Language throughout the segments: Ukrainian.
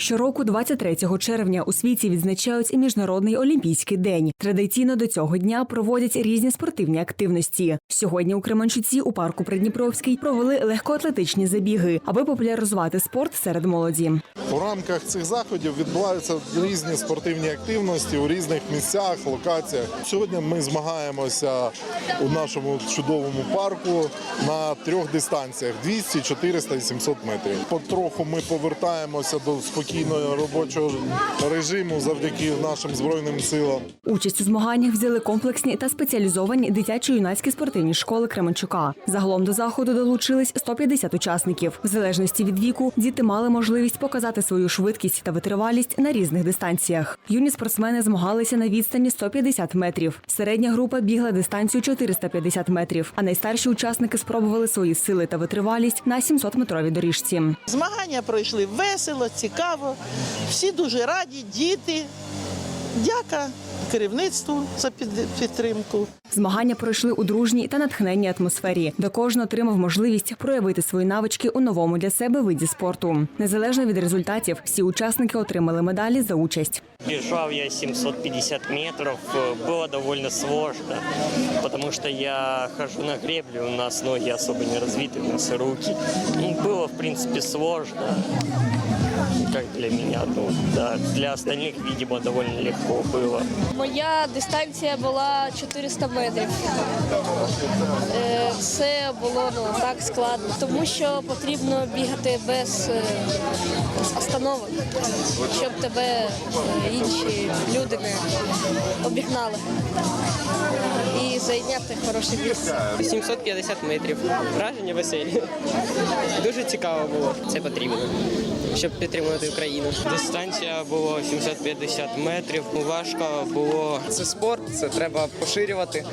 Щороку, 23 червня, у світі відзначають і міжнародний олімпійський день. Традиційно до цього дня проводять різні спортивні активності. Сьогодні у Кременчуці у парку Придніпровський провели легкоатлетичні забіги, аби популяризувати спорт серед молоді. У рамках цих заходів відбуваються різні спортивні активності у різних місцях, локаціях. Сьогодні ми змагаємося у нашому чудовому парку на трьох дистанціях: 200, 400 і 700 метрів. Потроху ми повертаємося до спокійного робочого режиму завдяки нашим збройним силам. Участь у змаганнях взяли комплексні та спеціалізовані дитячо-юнацькі спортивні школи Кременчука. Загалом до заходу долучились 150 учасників. В залежності від віку діти мали можливість показати свою швидкість та витривалість на різних дистанціях. Юні спортсмени змагалися на відстані 150 метрів. Середня група бігла дистанцію 450 метрів. А найстарші учасники спробували свої сили та витривалість на 700-метровій доріжці. Змагання пройшли весело, цікаво. Всі дуже раді, діти. Дяка керівництву за підтримку. Змагання пройшли у дружній та натхненній атмосфері, де кожен отримав можливість проявити свої навички у новому для себе виді спорту. Незалежно від результатів, всі учасники отримали медалі за участь. Бежал я 750 метров, Э, было довольно сложно, потому что я хожу на греблю, у нас ноги особо не развиты, у нас и руки. Ну, было, в принципе, сложно, как для меня, ну, да, для остальных, видимо, довольно легко было. Моя дистанція була 400 метрів. Е, це було ну, так складно, тому що потрібно бігати без е, остановок, щоб тебе е, інші люди не обігнали і зайняти хороше місце. 750 метрів. Враження веселі. Дуже цікаво було. Це потрібно, щоб підтримувати Україну. Дистанція була 750 метрів. Важко було. Це спорт, це треба поширювати.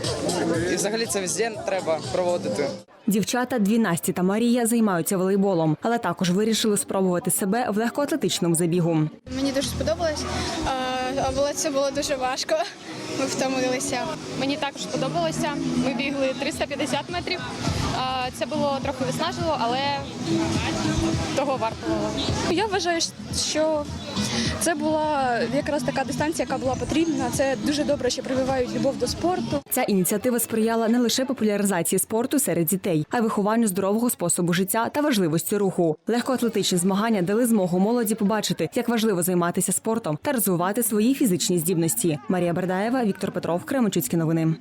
І взагалі це везде треба проводити. Дівчата дві Насті та Марія займаються волейболом, але також вирішили спробувати себе в легкоатлетичному забігу. Мені дуже сподобалось, а, але це було дуже важко. Ми втомилися. Мені також сподобалося. Ми бігли 350 метрів. Це було трохи виснажливо, але того вартувало. Я вважаю, що це була якраз така дистанція, яка була потрібна. Це дуже добре, що прививають любов до спорту. Ця ініціатива сприяла не лише популяризації спорту серед дітей, а й вихованню здорового способу життя та важливості руху. Легкоатлетичні змагання дали змогу молоді побачити, як важливо займатися спортом та розвивати свої фізичні здібності. Марія Бердаєва, Віктор Петров, Кременчуцькі новини.